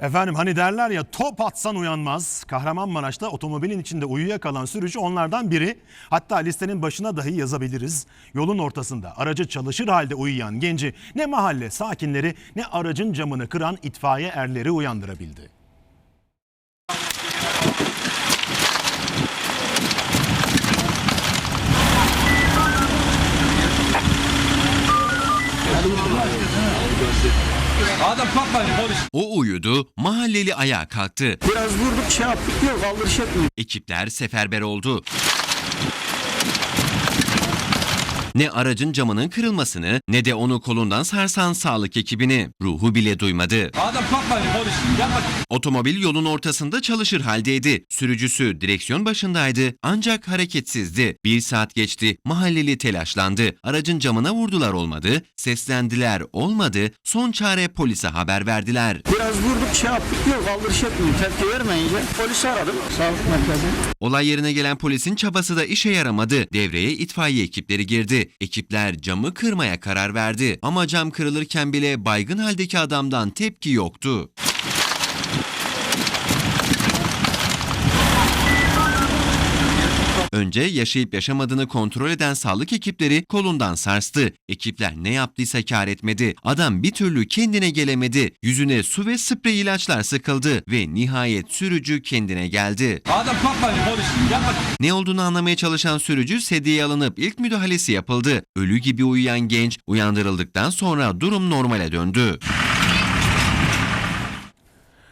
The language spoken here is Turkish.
Efendim hani derler ya top atsan uyanmaz. Kahramanmaraş'ta otomobilin içinde uyuyakalan sürücü onlardan biri. Hatta listenin başına dahi yazabiliriz. Yolun ortasında aracı çalışır halde uyuyan genci ne mahalle sakinleri ne aracın camını kıran itfaiye erleri uyandırabildi. Adam patlayın polis. O uyudu, mahalleli ayağa kalktı. Biraz vurduk şey yaptık yok kaldırış etmiyor. Ekipler seferber oldu. Ne aracın camının kırılmasını ne de onu kolundan sarsan sağlık ekibini ruhu bile duymadı. Adam patlayın polis. Yapma. Otomobil yolun ortasında çalışır haldeydi. Sürücüsü direksiyon başındaydı ancak hareketsizdi. Bir saat geçti, mahalleli telaşlandı. Aracın camına vurdular olmadı, seslendiler olmadı, son çare polise haber verdiler. Biraz vurduk şey yaptık yok kaldırış etmiyor. Tepki vermeyince polisi aradım. Sağlık merkezi. Olay yerine gelen polisin çabası da işe yaramadı. Devreye itfaiye ekipleri girdi. Ekipler camı kırmaya karar verdi. Ama cam kırılırken bile baygın haldeki adamdan tepki yoktu. Önce yaşayıp yaşamadığını kontrol eden sağlık ekipleri kolundan sarstı. Ekipler ne yaptıysa kar etmedi. Adam bir türlü kendine gelemedi. Yüzüne su ve sprey ilaçlar sıkıldı ve nihayet sürücü kendine geldi. Adam patlayın polis. Ne olduğunu anlamaya çalışan sürücü sedyeye alınıp ilk müdahalesi yapıldı. Ölü gibi uyuyan genç uyandırıldıktan sonra durum normale döndü.